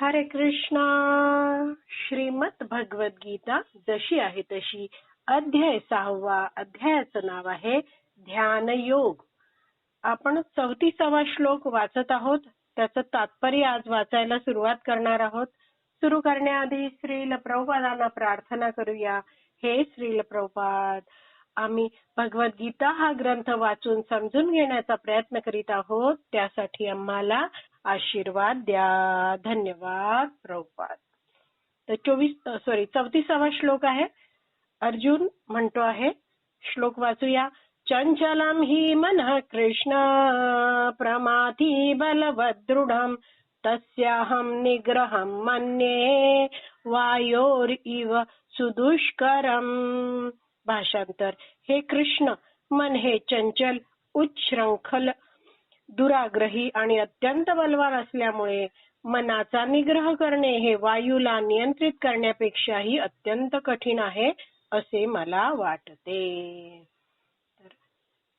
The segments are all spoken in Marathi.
हरे कृष्णा. श्रीमद भगवत गीता जशी आहे तशी. अध्याय सहावा अध्यायाचं नाव आहे ध्यान योग आपण चौतीसावा श्लोक वाचत आहोत. त्याचं तात्पर्य आज वाचायला सुरुवात करणार आहोत. सुरू करण्याआधी श्रील प्रभुपादांना प्रार्थना करूया. हे श्रील प्रभुपाद आम्ही भगवद्गीता हा ग्रंथ वाचून समजून घेण्याचा प्रयत्न करीत आहोत. त्यासाठी आम्हाला आशीर्वाद द्या. धन्यवाद प्रभुपाद. तर चोवीस सॉरी चौतीसावा श्लोक आहे. अर्जुन म्हणतो आहे श्लोक वाचूया. चंचलम हि मन कृष्ण प्रमाथी बलवदृढम तस्याहम निग्रहम मन्ये वायोर इव सुदुष्करम. भाषांतर हे कृष्ण मन हे चंचल उच्छृंखल दुराग्रही आणि अत्यंत बलवान असल्यामुळे मनाचा निग्रह करणे हे वायूला नियंत्रित करण्यापेक्षाही अत्यंत कठीण आहे असे मला वाटते.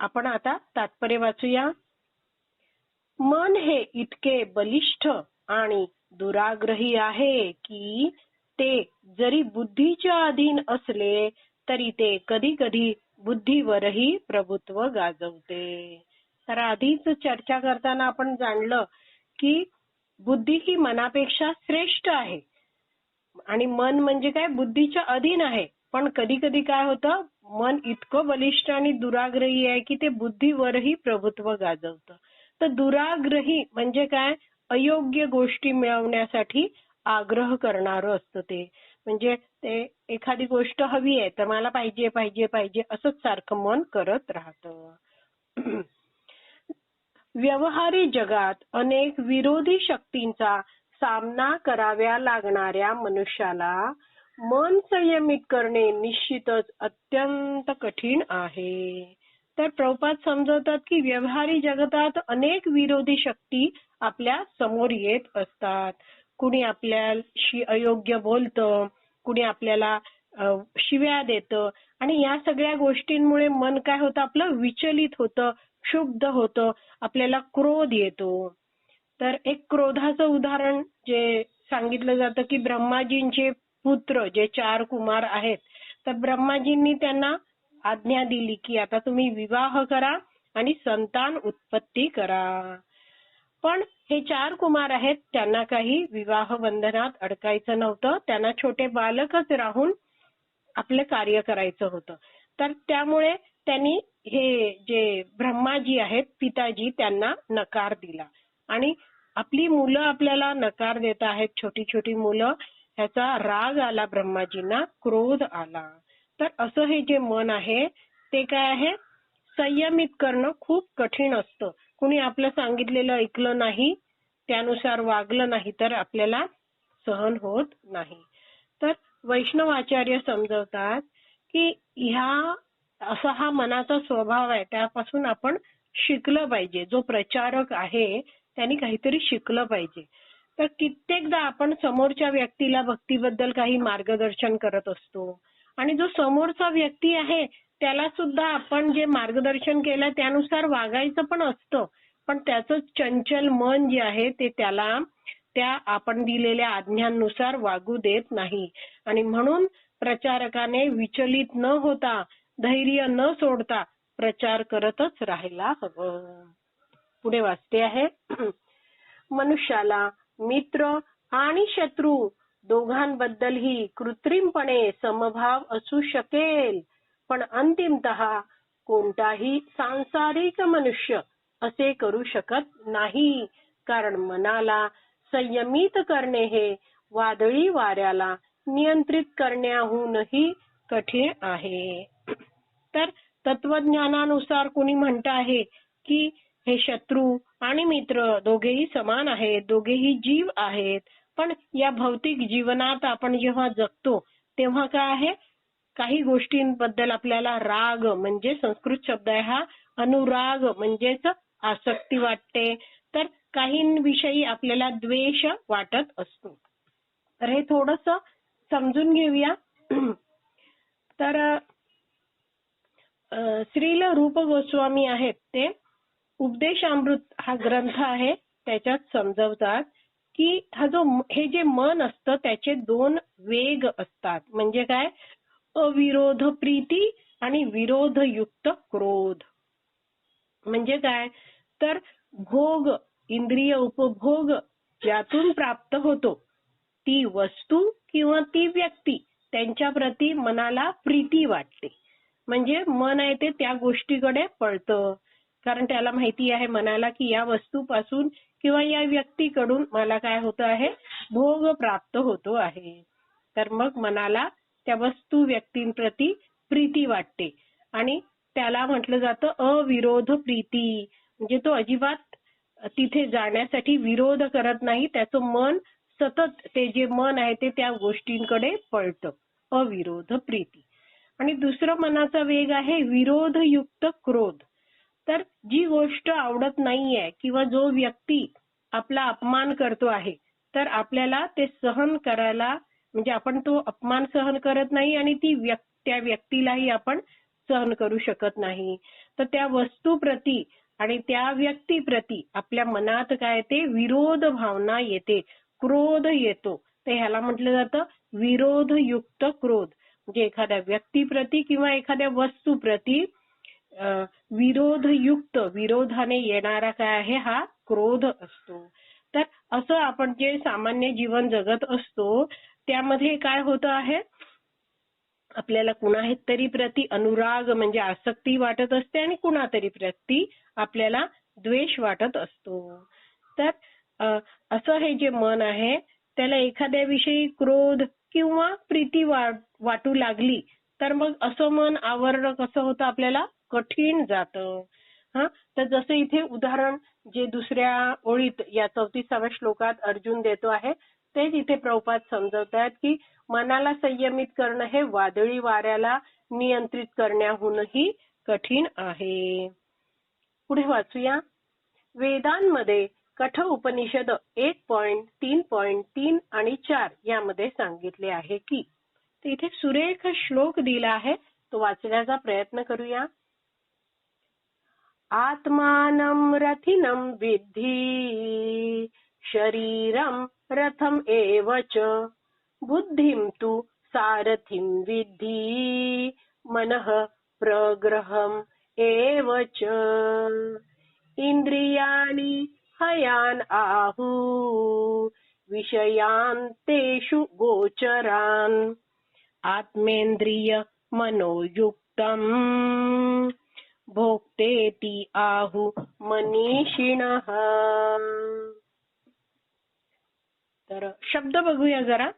आपण आता तात्पर्य वाचूया. मन हे इतके बलिष्ठ आणि दुराग्रही आहे की ते जरी बुद्धीच्या अधीन असले तरी ते कधी कधी बुद्धीवरही प्रभुत्व गाजवते. तर आधीच चर्चा करताना आपण जाणलं की बुद्धी ही मनापेक्षा श्रेष्ठ आहे. आणि मन म्हणजे काय? बुद्धीच्या अधीन आहे. पण कधी कधी काय होतं? मन इतकं बलिष्ठ आणि दुराग्रही आहे की ते बुद्धीवरही प्रभुत्व गाजवतं. तर दुराग्रही म्हणजे काय? अयोग्य गोष्टी मिळवण्यासाठी आग्रह करणारं असतं ते. म्हणजे ते एखादी गोष्ट हवी आहे तर मला पाहिजे पाहिजे पाहिजे असंच सारखं मन करत राहतं. व्यवहारी जगात अनेक विरोधी शक्तींचा सामना कराव्या लागणाऱ्या मनुष्याला मन संयमित करणे निश्चितच अत्यंत कठीण आहे. तर प्रभुपाद समजवतात की व्यवहारी जगतात अनेक विरोधी शक्ती आपल्यासमोर येत असतात. कुणी आपल्याशी अयोग्य बोलतं कुणी आपल्याला शिव्या देतं आणि या सगळ्या गोष्टींमुळे मन काय होतं? आपलं विचलित होतं. क्षुब्ध होतं आपल्याला क्रोध येतो. तर एक क्रोधाचं उदाहरण जे सांगितलं जातं की ब्रह्माजींचे पुत्र जे चार कुमार आहेत तर ब्रह्माजींनी त्यांना आज्ञा दिली की आता तुम्ही विवाह करा आणि संतान उत्पत्ती करा. पण हे चार कुमार आहेत त्यांना काही विवाह बंधनात अडकायचं नव्हतं. त्यांना छोटे बालकच राहून आपलं कार्य करायचं होतं. तर त्यामुळे त्यांनी हे जे ब्रह्माजी आहेत पिताजी त्यांना नकार दिला. आणि आपली मुलं आपल्याला नकार देत आहेत छोटी छोटी मुलं ह्याचा राग आला ब्रह्माजींना क्रोध आला. तर असं हे जे मन आहे ते काय आहे? संयमित करणं खूप कठीण असतं. कुणी आपलं सांगितलेलं ऐकलं नाही त्यानुसार वागलं नाही तर आपल्याला सहन होत नाही. तर वैष्णव आचार्य समजवतात की ह्या असा हा मनाचा स्वभाव आहे. त्यापासून आपण शिकलं पाहिजे. जो प्रचारक आहे त्यांनी काहीतरी शिकलं पाहिजे. तर कित्येकदा आपण समोरच्या व्यक्तीला भक्तीबद्दल काही मार्गदर्शन करत असतो आणि जो समोरचा व्यक्ती आहे त्याला सुद्धा आपण जे मार्गदर्शन केलं त्यानुसार वागायचं पण असतं. पण त्याचं चंचल मन जे आहे ते त्याला त्या आपण दिलेल्या आज्ञांनुसार वागू देत नाही. आणि म्हणून प्रचारकाने विचलित न होता धैर्य न सोडता प्रचार करतच राहायला हवं. पुढे वाचते आहे. मनुष्याला मित्र आणि शत्रू दोघांबद्दलही कृत्रिमपणे समभाव असू शकेल. पण अंतिमत कोणताही सांसारिक मनुष्य असे करू शकत नाही. कारण मनाला संयमित करणे हे वादळी वाऱ्याला नियंत्रित करण्याहूनही कठीण आहे. तर तत्वज्ञानानुसार कुणी म्हणत आहे की हे शत्रू आणि मित्र दोघेही समान आहेत दोघेही जीव आहेत. पण या भौतिक जीवनात आपण जेव्हा जगतो तेव्हा काय आहे? काही गोष्टींबद्दल आपल्याला राग म्हणजे संस्कृत शब्द आहे हा अनुराग म्हणजेच आसक्ती वाटते. तर काहींविषयी आपल्याला द्वेष वाटत असतो. तर हे थोडस समजून घेऊया. तर श्रील रूप गोस्वामी आहेत ते. उपदेशामृत हा ग्रंथ आहे त्याच्यात समजवतात की हा जो हे जे मन असतं त्याचे दोन वेग असतात. म्हणजे काय? अविरोध प्रीती आणि विरोधयुक्त क्रोध. म्हणजे काय? तर भोग इंद्रिय उपभोग ज्यातून प्राप्त होतो ती वस्तू किंवा ती व्यक्ती त्यांच्या प्रती मनाला प्रीती वाटते. म्हणजे मन आहे ते त्या गोष्टीकडे पळतं. कारण त्याला माहिती आहे मनाला की या वस्तूपासून किंवा या व्यक्तीकडून मला काय होतं आहे? भोग प्राप्त होतो आहे. तर मग मनाला त्या वस्तू व्यक्तींप्रती प्रीती वाटते. आणि त्याला म्हटलं जातं अविरोध प्रीती. म्हणजे तो अजिबात तिथे जाण्यासाठी विरोध करत नाही. त्याचं मन सतत ते जे मन आहे ते त्या गोष्टींकडे पळतं. अविरोध प्रीती. आणि दुसरं मनाचा वेग आहे विरोधयुक्त क्रोध. तर जी गोष्ट आवडत नाहीये किंवा जो व्यक्ती आपला अपमान करतो आहे तर आपल्याला ते सहन करायला म्हणजे आपण तो अपमान सहन करत नाही आणि ती त्या व्यक्तीलाही आपण सहन करू शकत नाही. तर त्या वस्तूप्रती आणि त्या व्यक्तीप्रती आपल्या मनात काय ते विरोध भावना येते क्रोध येतो. तर ह्याला म्हटलं जातं विरोधयुक्त क्रोध. म्हणजे एखाद्या व्यक्तीप्रती किंवा एखाद्या वस्तूप्रती विरोधयुक्त विरोधाने येणारा काय आहे हा क्रोध असतो. तर असं आपण जे सामान्य जीवन जगत असतो त्यामध्ये काय होतं आहे? आपल्याला कुणातरी प्रती अनुराग म्हणजे आसक्ती वाटत असते आणि कुणातरी प्रती आपल्याला द्वेष वाटत असतो. तर असं हे जे मन आहे त्याला एखाद्याविषयी क्रोध किंवा प्रीती वाट- वाटू लागली तर मग असं मन आवरणं कसं होतं आपल्याला? कठीण जातं. हा? तर जसं इथे उदाहरण जे दुसऱ्या ओळीत या चौतीसाव्या श्लोकात अर्जुन देतो आहे तेच इथे प्रभुपाद समजवतायत की मनाला संयमित करणं हे वादळी वाऱ्याला नियंत्रित करण्याहूनही कठीण आहे. पुढे वाचूया. वेदांमध्ये कठ उपनिषद एक पॉइंट तीन पॉइंट तीन आणि चार यामध्ये सांगितले आहे की इथे सुरेख श्लोक दिला आहे तो वाचण्याचा प्रयत्न करूया. आत्मानं रथिनं विद्धि शरीरं रथम एव च बुद्धिं तु सारथिं विद्धि मनः प्रग्रहम् एव च। इन्द्रियाणि हयान् आहु। विषयान्तेषु गोचरान्। आत्मेंद्रिय मनोयुक्तम् भोक्तेति आहु मनीषिणः। तर शब्द बघूया जरा।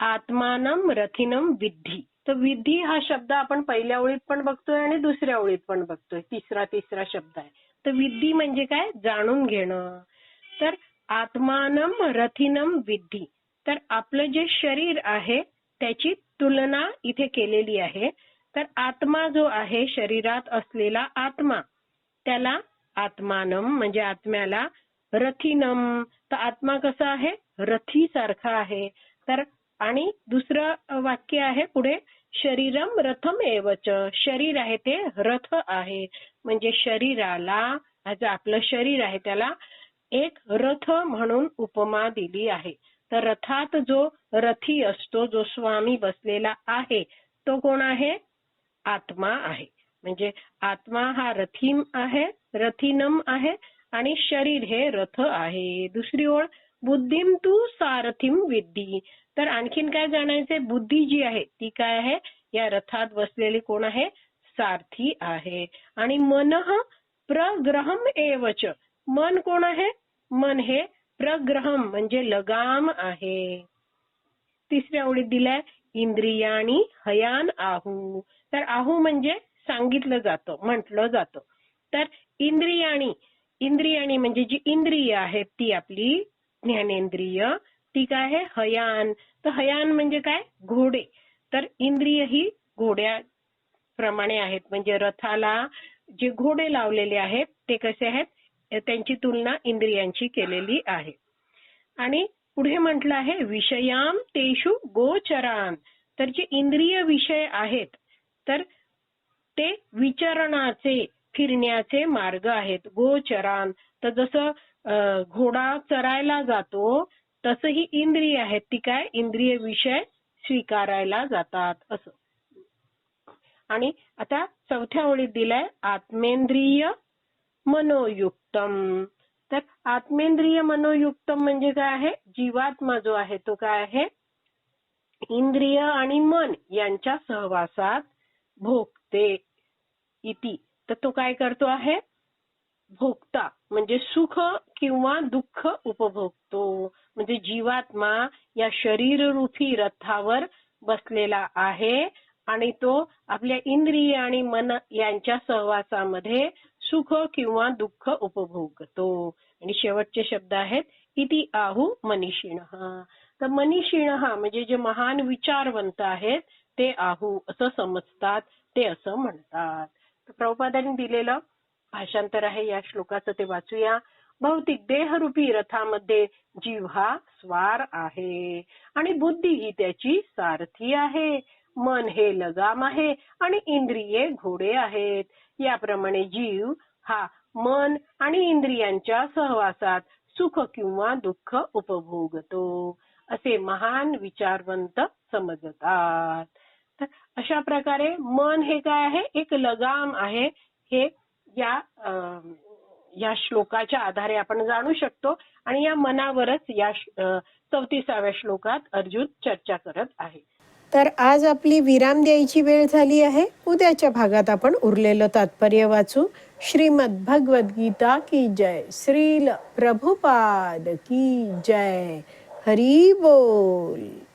आत्मानं रथिनं विद्धी। तर विद्धी हा शब्द आपण पहिल्या ओळीत पण बघतोय आणि दुसऱ्या ओळीत पण बघतोय. तिसरा तिसरा शब्द आहे. तर विद्धी म्हणजे काय? जाणून घेणं. तर आत्मानम रथिनम विद्धी तर आपलं जे शरीर आहे त्याची तुलना इथे केलेली आहे. तर आत्मा जो आहे शरीरात असलेला आत्मा त्याला आत्मानम म्हणजे आत्म्याला रथिनम तर आत्मा कसा आहे? रथी सारखा आहे. तर आणि दुसरं वाक्य आहे पुढे. शरीरम रथम एवच शरीर आहे ते रथ आहे. म्हणजे शरीराला आपलं शरीर आहे त्याला एक रथ म्हणून उपमा दिली आहे. तर रथात जो रथी असतो जो स्वामी बसलेला आहे तो कोण आहे? आत्मा आहे. म्हणजे आत्मा हा रथीम आहे रथिनम आहे आणि शरीर हे रथ आहे. दुसरी ओळ बुद्धिम तू सारथीम विद्धी. तर आणखीन काय जाणायचंय? बुद्धी जी आहे ती काय आहे? या रथात बसलेली कोण आहे? सारथी आहे. आणि मन प्रग्रहम एवच. मन कोण आहे? मन हे प्रग्रहम म्हणजे लगाम आहे. तिसऱ्या ओळीत दिलाय इंद्रियाणी हयान आहू. तर आहू म्हणजे सांगितलं जातं म्हटलं जातं. तर इंद्रियाणी इंद्रियाणी म्हणजे जी इंद्रिय आहेत ती आपली ज्ञानेंद्रिय ती काय आहे हयान. तर हयान म्हणजे काय? घोडे. तर इंद्रिय ही घोड्या प्रमाणे आहेत. म्हणजे रथाला जे घोडे लावलेले आहेत ते कसे आहेत? त्यांची तुलना इंद्रियांची केलेली आहे. आणि पुढे म्हटलं आहे विषयाम तेषु गोचरान. तर जे इंद्रिय विषय आहेत तर ते विचरणाचे फिरण्याचे मार्ग आहेत. गोचरान. तर जसं घोडा चरायला जातो तसं ही इंद्रिय आहेत. ती काय? इंद्रिय विषय स्वीकारायला जातात. असं. आणि आता चौथ्या ओळीत दिलाय आत्मेंद्रिय मनोयुक्तम. तर आत्मेंद्रिय मनोयुक्तम म्हणजे काय आहे? जीवात्मा जो आहे तो काय आहे? इंद्रिय आणि मन यांच्या सहवासात भोगते इति. तर तो काय करतो आहे? भोगता. म्हणजे सुख किंवा दुःख उपभोगतो. म्हणजे जीवात्मा या शरीररूपी रथावर बसलेला आहे आणि तो आपल्या इंद्रिय आणि मन यांच्या सहवासामध्ये सुख किंवा दुःख उपभोगतो. आणि शेवटचे शब्द आहेत इति आहू मनीषिण. तर मनीषिण म्हणजे जे महान विचारवंत आहेत ते आहू असं समजतात ते असं म्हणतात. प्रभुपादांनी दिलेलं भाषांतर आहे. या श्लोकाचं ते वाचूया. भौतिक देहरूपी रथामध्ये जीव हा स्वार आहे. आणि बुद्धी ही त्याची सारथी आहे. मन हे लगाम आहे आणि इंद्रिये घोडे आहेत. याप्रमाणे जीव हा मन आणि इंद्रियांच्या सहवासात सुख किंवा दुःख उपभोगतो. असे महान विचारवंत समजतात. अशा प्रकारे मन हे काय आहे? एक लगाम आहे. हे या या श्लोकाच्या आधारे आपण जाणू शकतो आणि या मनावरच या चौतीसाव्या श्लोकात अर्जुन चर्चा करत आहे. तर आज आपली विराम द्यायची वेळ झाली आहे. उद्याच्या भागात आपण उरलेलं तात्पर्य वाचू. श्रीमद भगवद्गीता की जय. श्रील प्रभुपाद की जय. हरी बोल.